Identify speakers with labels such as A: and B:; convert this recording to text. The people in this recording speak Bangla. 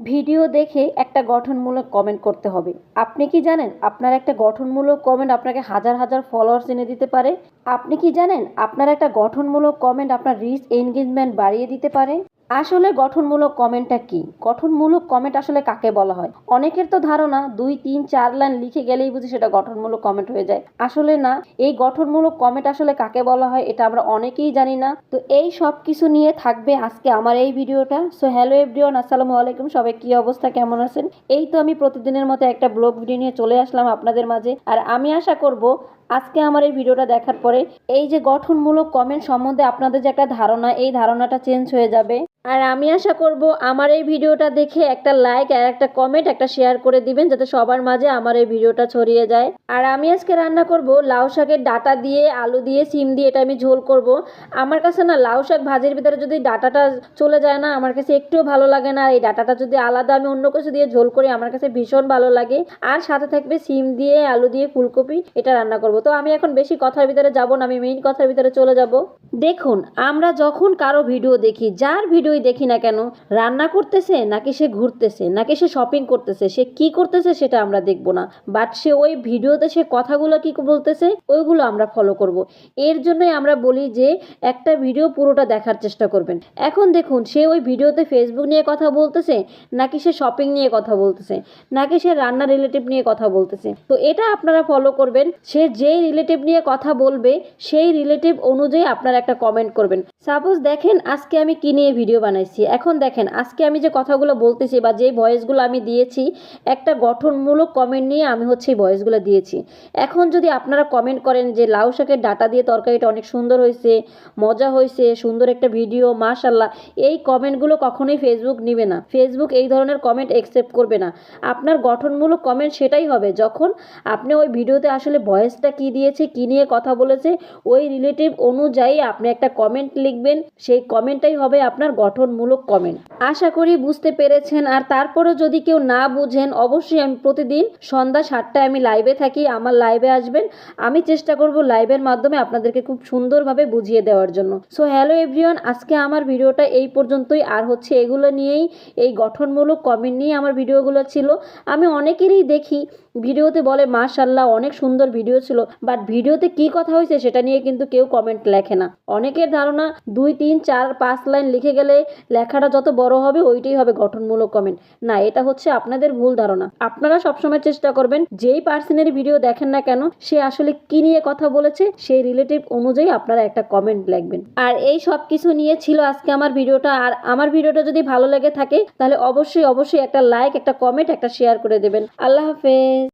A: ভিডিও দেখে একটা গঠনমূলক কমেন্ট করতে হবে। আপনি কি জানেন আপনার একটা গঠনমূলক কমেন্ট আপনাকে হাজার হাজার ফলোয়ার্স এনে দিতে পারে? আপনি কি জানেন আপনার একটা গঠনমূলক কমেন্ট আপনার রিচ এনগেজমেন্ট বাড়িয়ে দিতে পারে? আসলে গঠনমূলক কমেন্টটা কি? গঠনমূলক কমেন্ট আসলে কাকে বলা হয়? অনেকের তো ধারণা দুই, তিন, চার লাইন লিখে গেলেই বুঝি সেটা গঠনমূলক কমেন্ট হয়ে যায়। আসলে না, এই গঠনমূলক কমেন্ট আসলে কাকে বলা হয় এটা আমরা অনেকেই জানি না। তো এই সব কিছু নিয়ে থাকবে আজকে আমার এই ভিডিওটা। সো হ্যালো এভরিওয়ান আসসালামু আলাইকুম। সবাই কি অবস্থা? কেমন আছেন? এই তো আমি প্রতিদিনের মতো একটা ব্লগ ভিডিও নিয়ে চলে আসলাম আপনাদের মাঝে। আর আমি আশা করব আজকে আমার এই ভিডিওটা দেখার পরে এই যে গঠনমূলক কমেন্ট সম্বন্ধে আপনাদের যে একটা ধারণা, এই ধারণাটা চেঞ্জ হয়ে যাবে। আর আমি আশা করব আমার এই ভিডিওটা দেখে একটা লাইক আর একটা কমেন্ট একটা শেয়ার করে দিবেন, যাতে সবার মাঝে আমার এই ভিডিওটা ছড়িয়ে যায়। আর আমি আজকে রান্না করব লাউ শাকের ডাটা দিয়ে, আলু দিয়ে সিম দিয়ে, এটা আমি ঝোল করব। আমার কাছে না লাউ শাক ভাজির ভিতরে যদি ডাটাটা চলে যায় না, আমার কাছে একটুও ভালো লাগে না। আর এই ডাটাটা যদি আলাদা আমি অন্য কিছু দিয়ে ঝোল করি, আমার কাছে ভীষণ ভালো লাগে। আর সাথে থাকবে সিম দিয়ে, আলু দিয়ে ফুলকপি, এটা রান্না করব। তো আমি এখন বেশি কথার ভিতরে যাব না আমি মেইন কথার ভিতরে চলে যাব। দেখুন, আমরা যখন কারও ভিডিও দেখি, যার ভিডিওই দেখি না কেন, রান্না করতেছে নাকি সে ঘুরতেছে, নাকি সে শপিং করতেছে, সে কি করতেছে সেটা আমরা দেখব না। বাট সে ওই ভিডিওতে সে কথাগুলো কি বলতেছে, ওইগুলো আমরা ফলো করব। এর জন্যই আমরা বলি যে, একটা ভিডিও পুরোটা দেখার চেষ্টা করবেন। এখন দেখুন, সে ওই ভিডিওতে ফেসবুক নিয়ে কথা বলতেছে, নাকি সে শপিং নিয়ে কথা বলতেছে, নাকি সে রান্না রিলেটিভ নিয়ে কথা বলতেছে। তো এটা আপনারা ফলো করবেন। সে যেই রিলেটিভ নিয়ে কথা বলবে, সেই রিলেটিভ অনুযায়ী আপনারা একটা কমেন্ট করবেন। সাপোজ দেখেন, আজকে আমি কি নিয়ে ভিডিও বানাইছি? এখন দেখেন, আজকে আমি যে কথাগুলো বলতেছি বা যে ভয়েসগুলো আমি দিয়েছি, একটা গঠনমূলক কমেন্ট নিয়ে আমি হচ্ছে এই ভয়েসগুলো দিয়েছি। এখন যদি আপনারা কমেন্ট করেন যে লাউ শাকের ডাটা দিয়ে তরকারিটা অনেক সুন্দর হয়েছে, মজা হয়েছে, সুন্দর একটা ভিডিও মাশাল্লাহ এই কমেন্টগুলো কখনোই ফেসবুক নিবে না। ফেসবুক এই ধরনের কমেন্ট একসেপ্ট করবে না। আপনার গঠনমূলক কমেন্ট সেটাই হবে যখন আপনি ওই ভিডিওতে আসলে ভয়েসটা কি দিয়েছে, কি নিয়ে কথা বলেছে, ওই রিলেটিভ অনুযায়ী আপনি একটা কমেন্ট লিখবেন, সেই কমেন্টটাই হবে আপনার গঠনমূলক কমেন্ট আশা করি বুঝতে পেরেছেন, আর তারপরেও যদি কেউ না বুঝেন, অবশ্যই আমি প্রতিদিন সন্ধ্যা সাতটায় আমি লাইভে থাকি, আমার লাইভে আসবেন। আমি চেষ্টা করব লাইভের মাধ্যমে আপনাদেরকে খুব সুন্দরভাবে বুঝিয়ে দেওয়ার জন্য। সো হ্যালো এভরিওয়ান আজকে আমার ভিডিওটা এই পর্যন্তই, আর হচ্ছে এগুলো নিয়েই, এই গঠনমূলক কমেন্ট নিয়ে আমার ভিডিওগুলো ছিল। আমি অনেকেরই দেখি, ভিডিওতে বলে মাশাল্লাহ অনেক সুন্দর ভিডিও ছিল। বাট ভিডিওতে কি কথা হয়েছে সেটা নিয়ে কিন্তু কেউ কমেন্ট লেখে না। অনেকের ধারণা দুই, তিন, চার, পাঁচ লাইন লিখে গেলে লেখাটা যত বড় হবে, ওইটাই হবে গঠনমূলক কমেন্ট না, এটা হচ্ছে আপনাদের ভুল ধারণা। আপনারা সবসময় চেষ্টা করবেন, যেই পার্সনের ভিডিও দেখেন না কেন, সে আসলে কি নিয়ে কথা বলেছে, সেই রিলেটিভ অনুযায়ী আপনারা একটা কমেন্ট লিখবেন। আর এই সব কিছু নিয়ে ছিল আজকে আমার ভিডিওটা, আর আমার ভিডিওটা যদি ভালো লেগে থাকে, তাহলে অবশ্যই অবশ্যই একটা লাইক একটা কমেন্ট একটা শেয়ার করে দেবেন। আল্লাহ হাফেজ।